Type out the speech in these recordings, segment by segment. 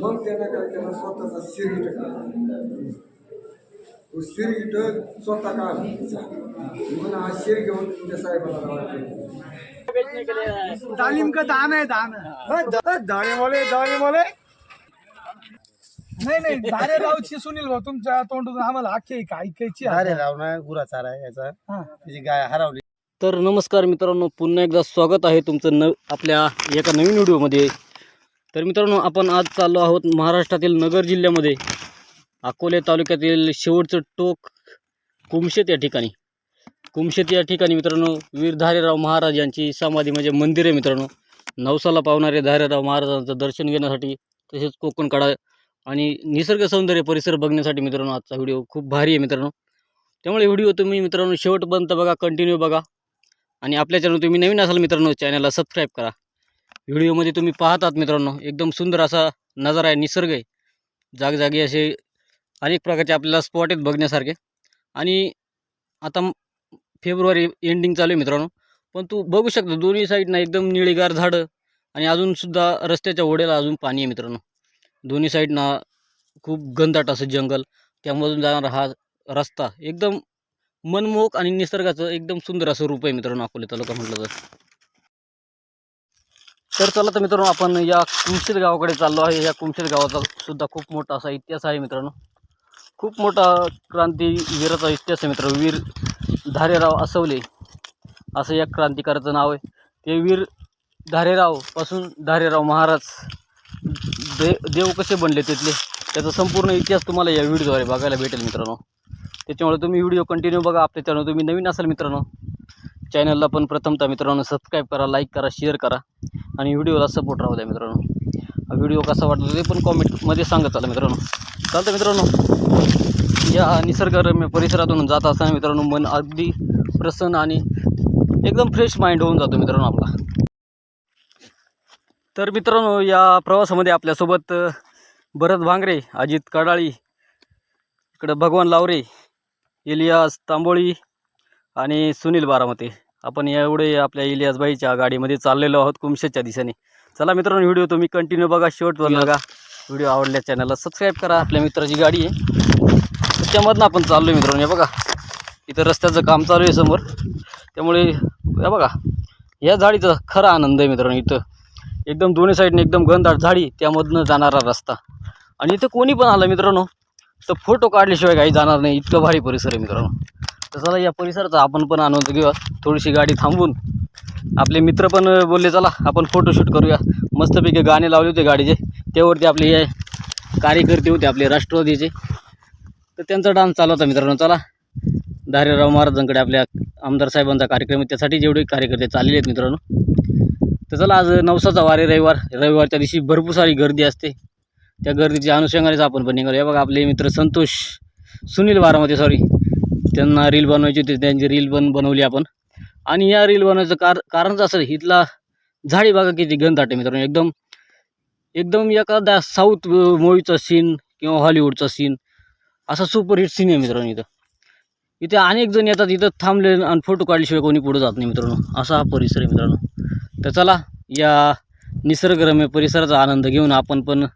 मग त्यानं काय केलं? स्वतःचा शिरीट काढला. तो शिरीट स्वतः काढ म्हणून हा शिर घेऊन तुमच्या साहेबाला. तालीम का दान आहे दान दाणे मोले दाणे मोले. नाही नाही दारे रावची सुनील भाऊ तुमच्या तोंडून आम्हाला आख्या ऐका ऐकायची आहे. अरे राव ना गुराचार आहे याचा. त्याची गाय हरवली. तर नमस्कार मित्रांनो पुन्हा एकदा स्वागत आहे तुमचं न आपल्या एका नवीन व्हिडिओमध्ये. तर मित्रांनो आपण आज चाललो आहोत महाराष्ट्रातील नगर जिल्ह्यामध्ये. अकोले तालुक्यातील शेवटचं टोक कुमशेत या ठिकाणी. कुमशेत या ठिकाणी मित्रांनो वीर धारेराव महाराज यांची समाधी म्हणजे मंदिर आहे मित्रांनो. नवसाला पावणारे धारेराव महाराजांचं दर्शन घेण्यासाठी तसेच कोकण काढा आणि निसर्ग सौंदर्य परिसर बघण्यासाठी मित्रांनो आजचा व्हिडिओ खूप भारी आहे मित्रांनो. त्यामुळे व्हिडिओ तुम्ही मित्रांनो शेवटपर्यंत बघा कंटिन्यू बघा. आणि आपल्या चॅनल तुम्ही नवीन असाल मित्रांनो चॅनलला सबस्क्राईब करा. व्हिडिओमध्ये तुम्ही पाहतात मित्रांनो एकदम सुंदर असा नजारा आहे निसर्ग आहे. जागजागी असे अनेक प्रकारचे आपल्याला स्पॉट आहेत बघण्यासारखे. आणि आता फेब्रुवारी एंडिंग चालू आहे मित्रांनो पण तू बघू शकतो दोन्ही साईडनं एकदम निळीगार झाडं आणि अजूनसुद्धा रस्त्याच्या ओढ्याला अजून पाणी आहे मित्रांनो. दोन्ही साईडनं खूप घनदाट असं जंगल त्यामधून जाणारा हा रस्ता एकदम मनमोहक आणि निसर्गाचं एकदम सुंदर असं रूप आहे मित्रांनो अकोले तालुका म्हटलं तर. तर चला तर मित्रांनो आपण या कुमशेल गावाकडे चाललो आहे. या कुमशेल गावाचा सुद्धा खूप मोठा असा इतिहास आहे मित्रांनो. खूप मोठा क्रांतीवीराचा इतिहास आहे मित्रांनो. वीर धारेराव असवले. असं या क्रांतिकाराचं नाव आहे. ते वीर धारेरावपासून धारेराव महाराज दे देव कसे बनले तिथले त्याचा संपूर्ण इतिहास तुम्हाला या व्हिडिओद्वारे बघायला भेटेल मित्रांनो. त्याच्यामुळे तुम्ही व्हिडिओ कंटिन्यू बघा. आपल्या चॅनल तुम्ही नवीन असाल मित्रांनो चॅनलला पण प्रथमतः मित्रांनो सबस्क्राईब करा लाईक करा शेअर करा आणि व्हिडिओला सपोर्ट राहू द्या मित्रांनो. व्हिडिओ कसा वाटला ते पण कॉमेंटमध्ये सांगत चाला मित्रांनो. चालतं मित्रांनो. या निसर्गरम्य परिसरातून जात असताना मित्रांनो मन अगदी प्रसन्न आणि एकदम फ्रेश माइंड होऊन जातो मित्रांनो आपला. तर मित्रांनो या प्रवासामध्ये आपल्यासोबत भरत भांगरे अजित कडाळी इकडं भगवान लावरे इलियास तांबोळी आणि सुनील बारामते. आपण एवढे आपल्या इलियासबाईच्या गाडीमध्ये चाललेलो आहोत कुमशेच्या दिशेने. चला मित्रांनो व्हिडिओ तुम्ही कंटिन्यू बघा शेवटवर बघा. व्हिडिओ आवडल्या चॅनलला सबस्क्राईब करा. आपल्या मित्राची गाडी आहे. त्याच्यामधनं आपण चाललो आहे मित्रांनो हे बघा. इथं रस्त्याचं काम चालू आहे समोर. त्यामुळे हे बघा. या झाडीचा खरा आनंद आहे मित्रांनो इथं. एकदम दोन्ही साईडने एकदम घनदाट झाडी त्यामधनं जाणारा रस्ता. आणि इथं कोणी पण आलं मित्रांनो तर फोटो काढल्याशिवाय काही जाणार नाही. इतकं भारी परिसर आहे मित्रांनो. तर चला या परिसराचा आपण पण आनंद घेऊया. थोडीशी गाडी थांबवून आपले मित्र पण बोलले चला आपण फोटोशूट करूया. मस्तपैकी गाणे लावले होते गाडीचे. त्यावरती आपले हे कार्यकर्ते होते आपले राष्ट्रवादीचे. तर त्यांचा डान्स चालू होता मित्रांनो. चला धारेराव महाराजांकडे आपल्या आमदार साहेबांचा कार्यक्रम त्यासाठी जेवढे कार्यकर्ते चाललेले आहेत मित्रांनो. तर चला आज नवसाचा वारे रविवार. रविवारच्या दिवशी भरपूर सारी गर्दी असते. त्या गर्दीच्या अनुषंगानेच आपण पण निघालो. हे बघा आपले मित्र संतोष. सुनील बारामती सॉरी त्यांना रील बनवायची होती त्यांची रील पण बनवली आपण. आणि या रील बनवायचं कार कारणच असं इथला झाडी बघा किती घनदाट आहे मित्रांनो. एकदम एकदम एखादा साऊथ मूवीचा सीन किंवा हॉलिवूडचा सीन असा सुपरहिट सीन आहे मित्रांनो इथं. इथे अनेक जण येतात इथं थांबले आणि फोटो काढल्याशिवाय कोणी पुढे जात नाही मित्रांनो. असा हा परिसर आहे मित्रांनो. तर चला या निसर्गरम्य परिसराचा आनंद घेऊन आपण पण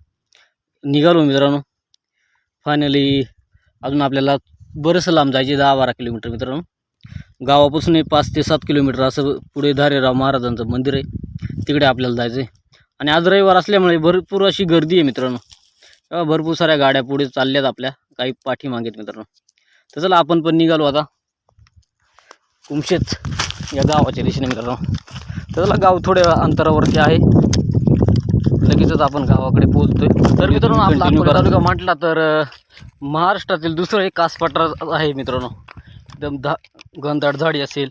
निघालो मित्रांनो. फायनली अजून आपल्याला बरंचसं लांब जायचे दहा बारा किलोमीटर मित्रांनो. गावापासून हे पाच ते सात किलोमीटर असं पुढे धारेराव महाराजांचं मंदिर आहे. तिकडे आपल्याला जायचं आहे आणि आज रविवार असल्यामुळे भरपूर अशी गर्दी आहे मित्रांनो. तेव्हा भरपूर साऱ्या गाड्या पुढे चालल्यात आपल्या काही पाठीमागे आहेत मित्रांनो. तर चला आपण पण निघालो आता. कुमशेत या गावाच्या दिशेने मित्रांनो. तर चला गाव थोड्या अंतरावरती आहे. लगेचच आपण गावाकडे पोहोचतोय. तर मित्रांनो आपला अकोला तालुका म्हटला तर महाराष्ट्रातील दुसरं एक कास पठार आहे मित्रांनो. एकदम धा घनदाट झाडी असेल.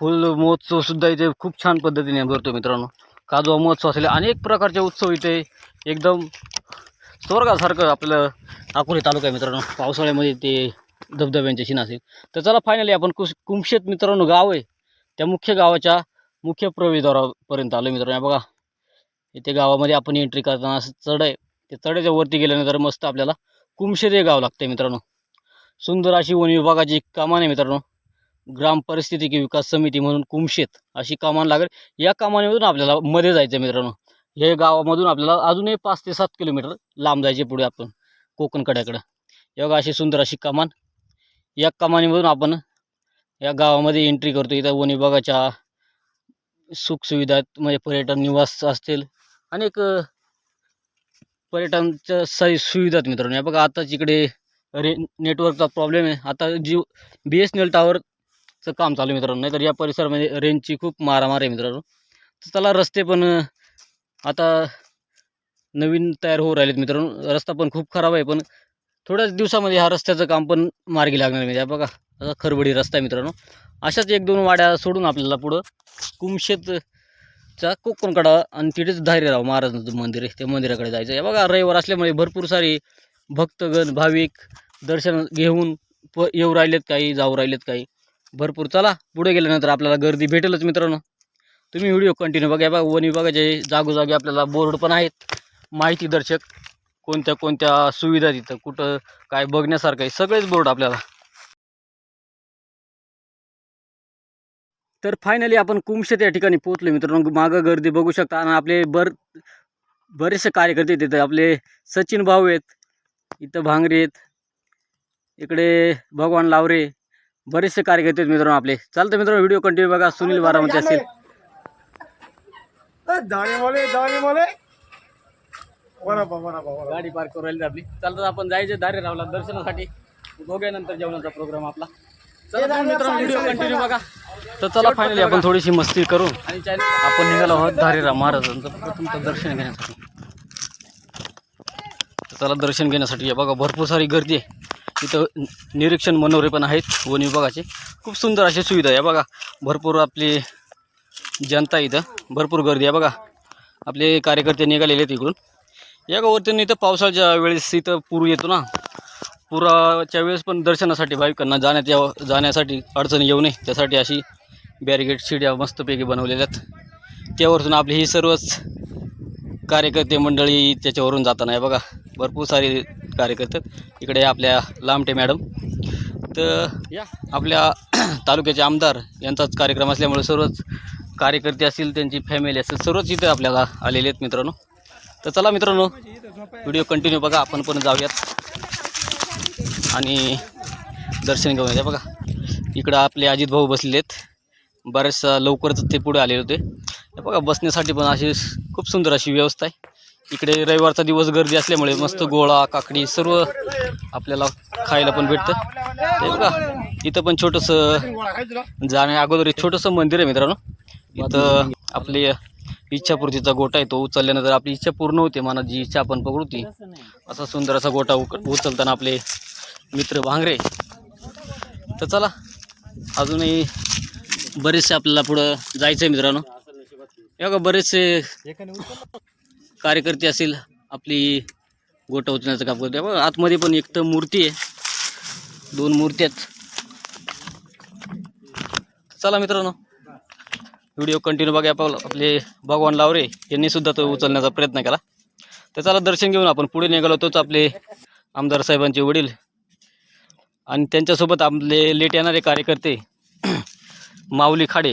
फुल महोत्सव सुद्धा इथे खूप छान पद्धतीने भरतो मित्रांनो. काजवा महोत्सव असेल अनेक प्रकारचे उत्सव इथे एकदम स्वर्गासारखं आपलं अकोले तालुका आहे मित्रांनो. पावसाळ्यामध्ये ते धबधब्यांचे शिन असेल. तर चला फायनली आपण कुस कुमशेत मित्रांनो गाव आहे. त्या मुख्य गावाच्या मुख्य प्रवेशद्वारापर्यंत आलो मित्रांनो. बघा. इथे गावामध्ये आपण एंट्री करताना असं चढ आहे. ते चढ्याच्या वरती गेल्यानंतर मस्त आपल्याला कुमशेत हे गाव लागतं मित्रांनो. सुंदर अशी वन विभागाची कामान आहे मित्रांनो. ग्राम परिस्थिती विकास समिती म्हणून कुमशेत अशी कामान लागेल. या कामानीमधून आपल्याला मध्ये जायचं आहे मित्रांनो. हे गावामधून आपल्याला अजूनही पाच ते सात किलोमीटर लांब जायचे पुढे आपण कोकणकड्याकडं योगा अशी सुंदर अशी कमान. या कमानीमधून आपण या गावामध्ये एंट्री करतो इथं वन विभागाच्या सुखसुविधा म्हणजे पर्यटन निवास असतील अनेक पर्यटनच्या सारी सुविधा आहेत मित्रांनो. या बघा आताच इकडे रे नेटवर्कचा प्रॉब्लेम आहे. आता Jio B S N L टावरचं काम चालू आहे मित्रांनो. नाहीतर या परिसरामध्ये रेंजची खूप मारामार आहे मित्रांनो. तर त्याला रस्ते पण आता नवीन तयार होऊ राहिलेत मित्रांनो. रस्ता पण खूप खराब आहे पण थोड्याच दिवसामध्ये ह्या रस्त्याचं काम पण मार्गी लागणार म्हणजे. बघा असा खरबडी रस्ता आहे मित्रांनो. अशाच एक दोन वाड्या सोडून आपल्याला पुढं कुमशेत कुमशेतचा कोकणकडा आणि तिथेच धारीराव महाराजांचं मंदिर आहे त्या मंदिराकडे जायचं. आहे बघा रविवार असल्यामुळे भरपूर सारी भक्तगण भाविक दर्शन घेऊन प येऊ राहिलेत काही जाऊ राहिलेत काही. भरपूर. चला पुढे गेल्यानंतर आपल्याला गर्दी भेटेलच मित्रांनो. तुम्ही व्हिडिओ कंटिन्यू बघा. बघा वन विभागाचे जागोजागी आपल्याला बोर्ड पण आहेत. माहिती दर्शक कोणत्या कोणत्या सुविधा तिथं कुठं काय बघण्यासारखं आहे सगळेच बोर्ड आपल्याला. तर फायनली आपण कुमशेत या ठिकाणी पोहोचलो मित्रांनो. मागं गर्दी बघू शकता. आणि आपले बर बरेचसे कार्यकर्ते तिथं आपले सचिन भाऊ आहेत. इथं भांगरे आहेत. इकडे भगवान लावरे. बरेचसे कार्यकर्ते आहेत मित्रांनो आपले. चालतं मित्रांनो व्हिडिओ कंटिन्यू बघा. सुनील बारामती असेल. गाडी पार्क करू राहिली आपली. चालतं आपण जायचं दारे रावला दर्शनासाठी. बघूया नंतर जेवणाचा प्रोग्राम आपला. चला तर मित्रांनो व्हिडिओ कंटिन्यू बघा. तर चला फायनली आपण थोडीशी मस्ती करू. आपण निघालो आहोत धारीराव महाराजांचं. प्रथमचं दर्शन घेण्यासाठी. तर चला दर्शन घेण्यासाठी या बघा भरपूर सारी गर्दी आहे. इथं निरीक्षण मनोरे पण आहेत वन विभागाचे. खूप सुंदर अशी सुविधा आहे बघा. भरपूर आपली जनता इथं. भरपूर गर्दी आहे बघा. आपले कार्यकर्ते निघालेले आहेत इकडून. या गावातून इथं पावसाच्या वेळेस इथं पूर येतो ना. पुराच्या वेळेस पण दर्शनासाठी भाविकांना जाण्यात यावं जाण्यासाठी अडचण येऊ नये. त्यासाठी अशी बॅरिगेड शिड्या मस्तपैकी बनवलेल्या आहेत. त्यावरून आपली ही सर्वच कार्यकर्ते मंडळी त्याच्यावरून जाताना आहे बघा. भरपूर सारे कार्यकर्ते इकडे आपल्या लामटे मॅडम. तर या आपल्या तालुक्याचे आमदार यांचाच कार्यक्रम असल्यामुळे सर्वच कार्यकर्ते असतील त्यांची फॅमिली असेल सर्वच इथे आपल्याला आलेले आहेत मित्रांनो. तर चला मित्रांनो व्हिडिओ कंटिन्यू बघा. आपण पण जाऊयात. आणि दर्शन घेऊन या बघा इकडं आपले अजित भाऊ बसलेले आहेत. बरेचसा लवकरच ते पुढे आलेले होते. बघा बसण्यासाठी पण अशी खूप सुंदर अशी व्यवस्था आहे. इकडे रविवारचा दिवस गर्दी असल्यामुळे मस्त गोळा काकडी सर्व आपल्याला खायला पण भेटतं. ते बघा इथं पण छोटंसं जाण्या अगोदर एक छोटंसं मंदिर आहे मित्रांनो. इथं आपली इच्छापूर्तीचा गोटा आहे तो उचलल्यानंतर आपली इच्छा पूर्ण होते मनाची जी इच्छा आपण पकडू ती. असा सुंदर असा गोटा उक उचलताना आपले मित्र भांगरे तर चला अजूनही बरेचसे आपल्याला पुढं जायचं आहे मित्रांनो. या का बरेचसे कार्यकर्ते असतील आपली गोटा उचलण्याचं काम करते बघा आतमध्ये पण एक तर मूर्ती आहे. दोन मूर्ती आहेत. चला मित्रांनो व्हिडिओ कंटिन्यू बघा आपण आपले भगवान लावरे यांनी सुद्धा तो उचलण्याचा प्रयत्न केला. तर चला दर्शन घेऊन आपण पुढे निघालो तोच आपले आमदार साहेबांचे वडील. आणि त्यांच्यासोबत आपले लेट येणारे कार्यकर्ते माऊली खाडे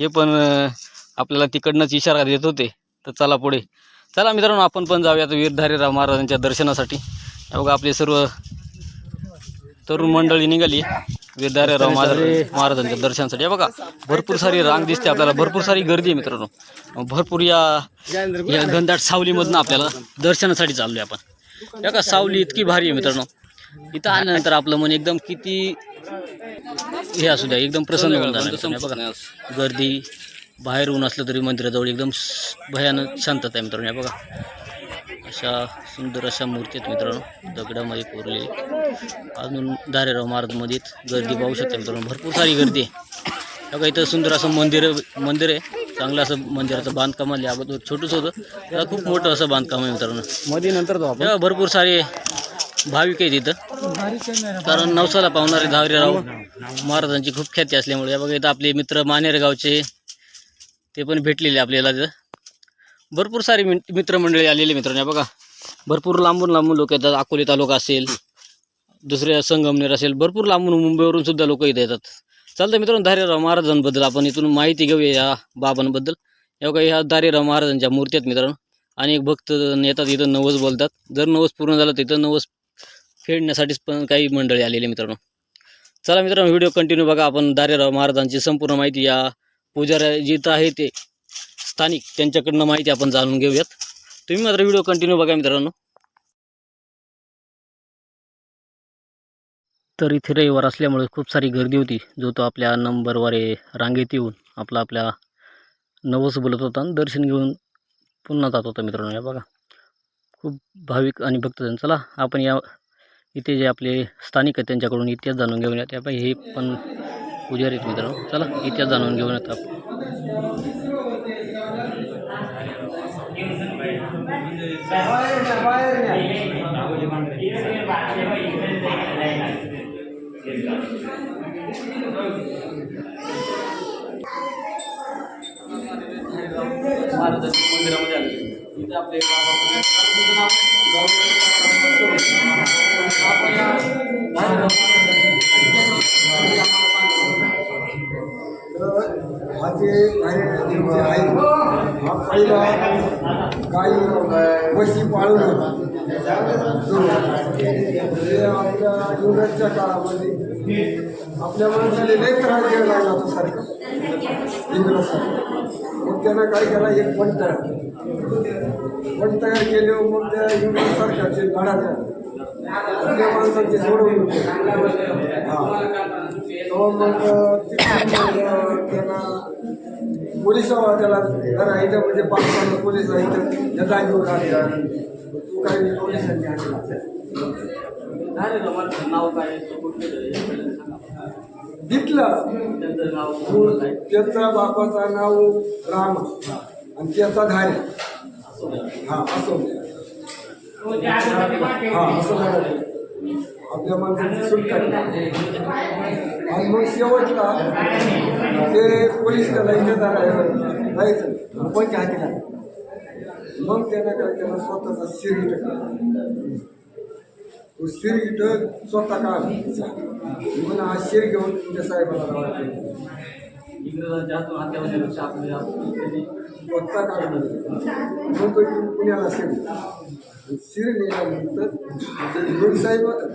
हे पण आपल्याला तिकडनंच इशारा देत होते. तर चला पुढे. चला मित्रांनो आपण पण जाऊयात वीरधारीराव महाराजांच्या दर्शनासाठी. हे बघा आपले सर्व तरुण मंडळी निघाली. वीरधारीराव महाराज महाराजांच्या दर्शनासाठी. बघा भरपूर सारी रांग दिसते आपल्याला. भरपूर सारी गर्दी आहे मित्रांनो. भरपूर या या घनदाट सावलीमधनं आपल्याला दर्शनासाठी चाललोय आपण. हे का सावली इतकी भारी आहे मित्रांनो. इथं आल्यानंतर आपलं मन एकदम किती हे असू द्या एकदम प्रसन्न होऊन जाणार. बघा गर्दी बाहेर ऊन असलं तरी मंदिराजवळ एकदम भयानक शांतता आहे मित्रांनो बघा. अशा सुंदर अशा मूर्ती आहेत मित्रांनो दगडामध्ये कोरलेली. अजून दारेराव महाराजमध्ये गर्दी पाहू शकता मित्रांनो भरपूर सारी गर्दी आहे. बघा इथं सुंदर असं मंदिर मंदिर आहे. चांगलं असं मंदिराचं बांधकाम आहे. अगोदर छोटंच होतं. खूप मोठं असं बांधकाम आहे मित्रांनो. मध्ये नंतर भरपूर सारे भाविक आहेत इथं कारण नवसाला पावणारे धावरेराव महाराजांची खूप ख्याती असल्यामुळे बघा इथं आपले मित्र मानेर गावचे ते पण भेटलेले आपल्याला तिथं. भरपूर सारे मित्रमंडळी आलेले मित्रांनो बघा. भरपूर लांबून लांबून लोक येतात अकोले तालुका असेल दुसऱ्या संगमनेर असेल भरपूर लांबून मुंबईवरून सुद्धा लोक इथे येतात. चालतं मित्रांनो धारेराव महाराजांबद्दल आपण इथून माहिती घेऊया या बाबांबद्दल. या बघा ह्या धारेराव महाराजांच्या मूर्ती आहेत मित्रांनो. अनेक भक्त येतात इथं नवस बोलतात. जर नवस पूर्ण झालं तर इथं नवस खेळण्यासाठीच पण काही मंडळी आलेली मित्रांनो. चला मित्रांनो व्हिडिओ कंटिन्यू बघा. आपण दारेराव महाराजांची संपूर्ण माहिती या पुजाऱ्या जिथं आहे ते स्थानिक त्यांच्याकडनं माहिती आपण जाणून घेऊयात. तुम्ही मात्र व्हिडिओ कंटिन्यू बघा मित्रांनो. तर इथे रविवार असल्यामुळे खूप सारी गर्दी होती. जो तो आपल्या नंबरवारे रांगेत येऊन आपला आपल्या नवस बोलत होता आणि दर्शन घेऊन पुन्हा जात होता मित्रांनो. या बघा. खूप भाविक आणि भक्तजन. चला आपण या इथे जे आपले स्थानिक आहेत त्यांच्याकडून इतिहास जाणून घेऊन येतात आपण हे पण पुजारी आहेत मित्रांनो. चला इतिहास जाणून घेऊन येतात आपण. मंदिरामध्ये आले. इथे आपले काही पाळून होता जो आपल्या इंग्रजच्या काळामध्ये आपल्या माणसाने लय त्रास द्यायला लागला होता सारखं. इंग्रज मग त्यानं काय केला? एक पण तयार पण तयार केले मग त्या इंग्रज सरकारचे लढा आपल्या माणसाचे सोडवून होते हा. तो मग तिथून मग त्याला पोलीस त्याला जरा इथं म्हणजे पाच पाच पोलीस इथं त्या जागेवर आले तू काय नाही, पोलिसांनी आणला. नाव काय? दिसलं त्यांचं बापाचा नाव राम. आणि त्याचा धारे हा असो हा असं आपल्या माणसाची सुटका आणि मग शेवटला ते पोलीस त्याला इथे जायचं. पण हातीला. मग त्यानं काय त्याला स्वतःचा शिर टाकला तो शिर स्वतः का? म्हणून हा शिर घेऊन तुमच्या साहेबाला इंग्रजांच्या हातून हत्यामध्ये स्वतः का? मग तो पुण्याला शिर शिर नेल्यानंतर गुरु साहेब होता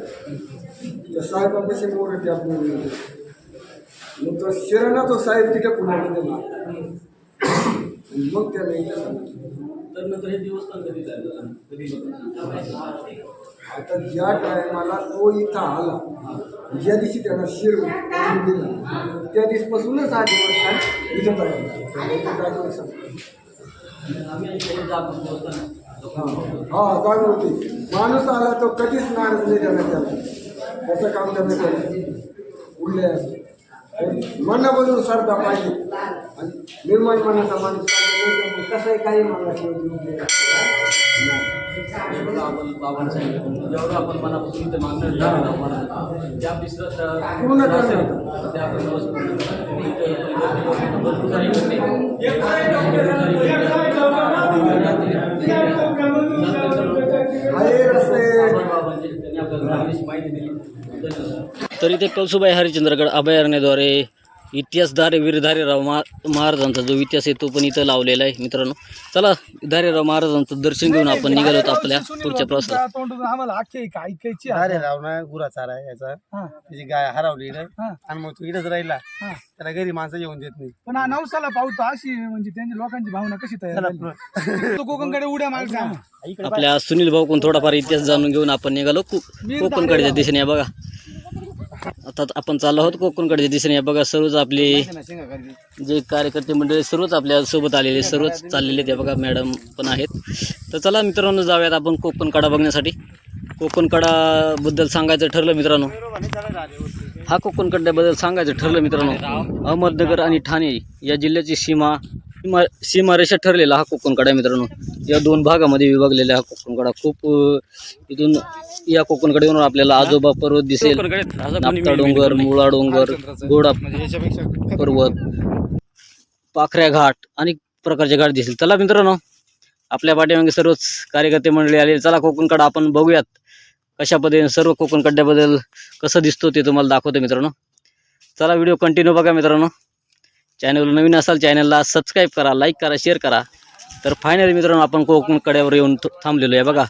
त्या साहेबापाशी मोर मोरटे आपण मग तो शिरणा तो साहेब तिथे पुन्हा मारला. मग त्याला इथं तर नंतर आता ज्या टायमाला तो इथं आला ज्या दिवशी त्याला शिर दिला त्या दिवसपासूनच हा देवस्थान इथं तयार झालं. त्या हा जागा होती. माणूस आला तो कधीच नाराज नाही त्याला त्याला. त्याचं काम त्यानं केलं. उरले मनामधून श्रद्धा पाहिजे आणि निर्माण मनाचा माणूस. कसंही काही मला जेवढं आपण सांगितलं जेवढं आपण मनापासून इथे मागणं महाराज त्या ते आपण भरपूर तर इथे कळसुबाई हरिश्चंद्रगड अभयारण्याद्वारे इतिहासधारे वीर धारेराव मा महाराजांचा जो इतिहास आहे तो पण इथं लावलेला आहे मित्रांनो. चला धारेराव महाराजांचं दर्शन घेऊन आपण निघालो होतो आपल्या पुढच्या प्रवासाला. तोंडून आम्हाला आख्यायिका ऐकायची आहे. अरे राव ना गुरा चारा आहे याचा. हा, त्याची गाय हरवली ना हा, आणि मग तू इथंच राहिला. हा. त्याला घरी माणसं येऊन देत नाही. पण हा नवसाला पावतो अशी म्हणजे त्यांची लोकांची भावना कशी तयार चला, झाली? तो कोकणकडे उड्या इकडे आपल्या सुनील भाऊ कोण थोडाफार इतिहास जाणून घेऊन आपण निघालो. को कोकणकडच्या दिशेने बघा. आता आपण चाललो आहोत कोकणकडच्या दिशेने. बघा सर्वच आपले जे कार्यकर्ते मंडळी सर्वच आपल्यासोबत आलेले सर्वच चाललेले ते बघा मॅडम पण आहेत. तर चला मित्रांनो जाऊयात आपण कोकणकडा बघण्यासाठी. कोकणकडाबद्दल सांगायचं ठरलं मित्रांनो? हा कोकणकड्याबद्दल सांगायचं ठरलं मित्रांनो. अहमदनगर आणि ठाणे या जिल्ह्याची सीमा सीमा सीमारेषा ठरलेला हा कोकणकडा आहे मित्रांनो. या दोन भागामध्ये विभागलेला हा कोकणकडा. खूप इथून या कोकणकड्यावरून आपल्याला आजोबा पर्वत दिसेल. नापता डोंगर मुळा डोंगर गोडा पर्वत पाखऱ्या घाट अनेक प्रकारचे घाट दिसेल. चला मित्रांनो आपल्या पाठीमागे सर्वच कार्यकर्ते मंडळी आले चला कोकणकडा आपण बघूयात कशा पद्धतीने सर्व कोकणकड्याबद्दल कसं दिसतो ते तुम्हाला दाखवतो मित्रांनो. चला व्हिडिओ कंटिन्यू बघा मित्रांनो. चॅनल नवीन असाल चॅनलला सबस्क्राईब करा लाईक करा शेअर करा. तर फायनली मित्रांनो आपण कोकण कड्यावर येऊन थांबलेलो आहे बघा.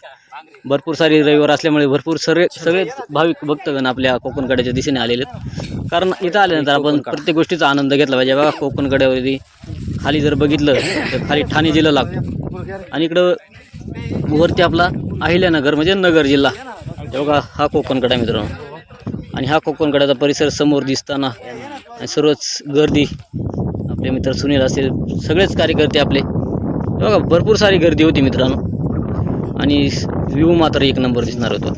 भरपूर सारी रविवार असल्यामुळे भरपूर सगळे सगळेच भाविक भक्तगण आपल्या कोकण कड्याच्या दिशेने आलेले आहेत. कारण इथं आल्यानंतर आपण प्रत्येक गोष्टीचा आनंद घेतला पाहिजे. बघा कोकण कड्यावरती खाली जर बघितलं तर खाली ठाणे जिल्हा लागतो. आणि इकडं वरती आपला अहिल्यानगर म्हणजे नगर जिल्हा. बघा हा कोकण कडा मित्रांनो. आणि हा कोकण कड्याचा परिसर समोर दिसताना आणि सर्वच गर्दी आपले मित्र सुनील असेल सगळेच कार्यकर्ते आपले. बघा भरपूर सारी गर्दी होती मित्रांनो. आणि व्ह्यू मात्र एक नंबर दिसणार होतो.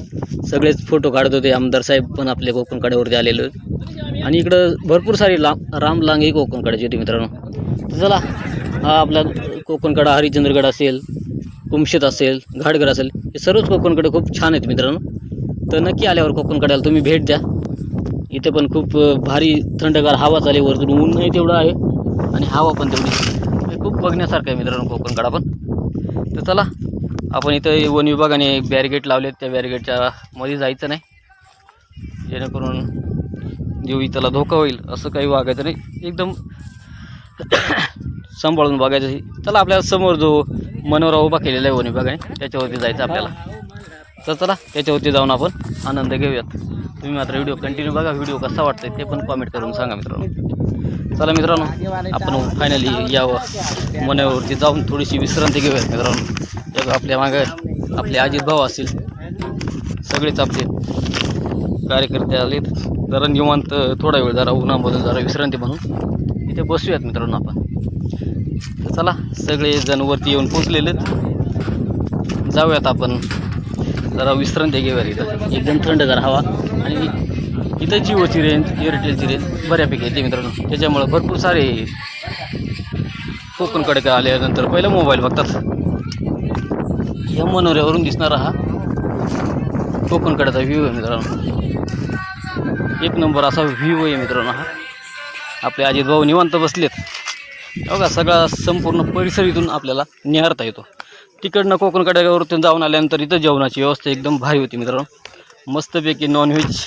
सगळेच फोटो काढत होते आमदार साहेब पण आपले कोकण कड्यावरती आलेले होते. आणि इकडं भरपूर सारी लांब राम लांगे कोकण कड्याची होती मित्रांनो. चला हा आपला कोकणकडा हरिश्चंद्रगड असेल कुमशेत असेल घाटघर असेल हे सर्वच कोकणकडे खूप छान आहेत मित्रांनो. तर नक्की आल्यावर कोकणकड्याला तुम्ही भेट द्या. इथे पण खूप भारी थंडगार हवा चालेल वरतून ऊनही तेवढं आहे. आणि हवा पण तेवढी. हे खूप बघण्यासारखं आहे मित्रांनो कोकणकडा पण. तर चला आपण इथं वन विभागाने बॅरिगेट लावले त्या बॅरिगेटच्या मध्ये जायचं नाही. जेणेकरून जीव त्याला धोका होईल असं काही वागायचं नाही. एकदम सांभाळून बघायचं चला आपल्यासमोर जो मनोरा उभा केलेला आहे वन विभागाने त्याच्यावरती जायचं आपल्याला. तर चला त्याच्यावरती जाऊन आपण आनंद घेऊयात. तुम्ही मात्र व्हिडिओ कंटिन्यू बघा. व्हिडिओ कसा वाटतोय ते पण कॉमेंट करून सांगा मित्रांनो. चला मित्रांनो आपण फायनली यावं. मनावरती जाऊन थोडीशी विश्रांती घेऊयात मित्रांनो. हे आपल्या मागं आपले अजित भाऊ असतील. सगळेच आपले कार्यकर्ते आलेत. जरा निवांत थोडा वेळ जरा उन्हामधून जरा विश्रांती म्हणून इथे बसूयात मित्रांनो आपण. चला सगळे जण वरती येऊन पोचलेलेत जाऊयात आपण. जरा विश्रांती घेऊया इथं. एकदम थंडगार हवा. आणि इथं जिओची रेंज एअरटेलची रेंज बऱ्यापैकी येते मित्रांनो. त्याच्यामुळं भरपूर सारे कोकणकडे का आल्यानंतर पहिला मोबाईल बघतात. या मनोऱ्यावरून दिसणारा हा कोकणकड्याचा व्ह्यू आहे मित्रांनो. एक नंबर असा व्ह्यू आहे मित्रांनो हा. आपले अजित भाऊ निवांत बसलेत. बघा सगळा संपूर्ण परिसर इथून आपल्याला निहारता येतो. तिकडनं कोकण कड्यावरतून जाऊन आल्यानंतर इथं जेवणाची व्यवस्था एकदम भारी होती मित्रांनो. मस्तपैकी नॉनव्हेज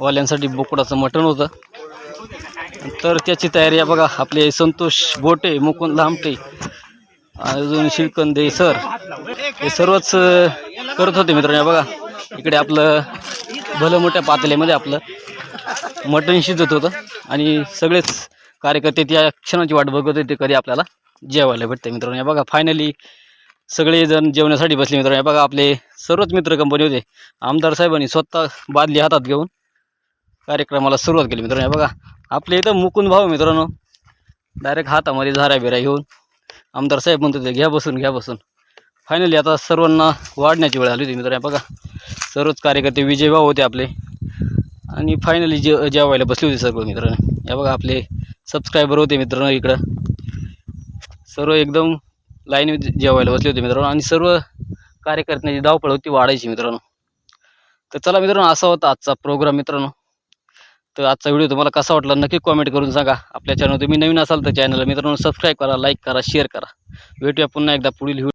वाल्यांसाठी बोकडाचं मटण होतं. तर त्याची तयारी आहे बघा आपले संतोष बोटे मुकुंद लांबटे अजून शिलकंदे सर. हे सर्वच करत होते मित्रांनो बघा. इकडे आपलं भलं मोठ्या पातळीमध्ये आपलं मटण शिजत होतं. आणि सगळेच कार्यकर्ते त्या क्षणाची वाट बघत होते कधी आपल्याला जेवायला भेटते मित्रांनो. बघा फायनली सगळेजण जेवण्यासाठी बसले मित्र हे बघा आपले सर्वच मित्र कंपनी होते. आमदार साहेबांनी स्वतः बादली हातात घेऊन कार्यक्रमाला सुरुवात केली मित्रांनो. हे बघा आपले इथं मुकुंद भाऊ मित्रांनो. डायरेक्ट हातामध्ये झाऱ्या बिऱ्या घेऊन आमदार साहेब म्हणत होते घ्या बसून घ्या बसून. फायनली आता सर्वांना वाढण्याची वेळ आली होती मित्रांनो. हे बघा सर्वच कार्यकर्ते विजय भाऊ होते आपले. आणि फायनली जे जेवायला बसले होते सर्व मित्रांनो. हे बघा आपले सबस्क्रायबर होते मित्रांनो इकडं. सर्व एकदम लाईन जेवायला बसले होते मित्रांनो. आणि सर्व कार्यकर्त्यांची धावपळ होती वाढायची मित्रांनो. तर चला मित्रांनो असा होता आजचा प्रोग्राम मित्रांनो. तर आजचा व्हिडिओ तुम्हाला कसा वाटला नक्की कॉमेंट करून सांगा. आपल्या चॅनल तुम्ही नवीन असाल तर चॅनलला मित्रांनो सबस्क्राईब करा लाईक करा शेअर करा. भेटूया पुन्हा एकदा पुढील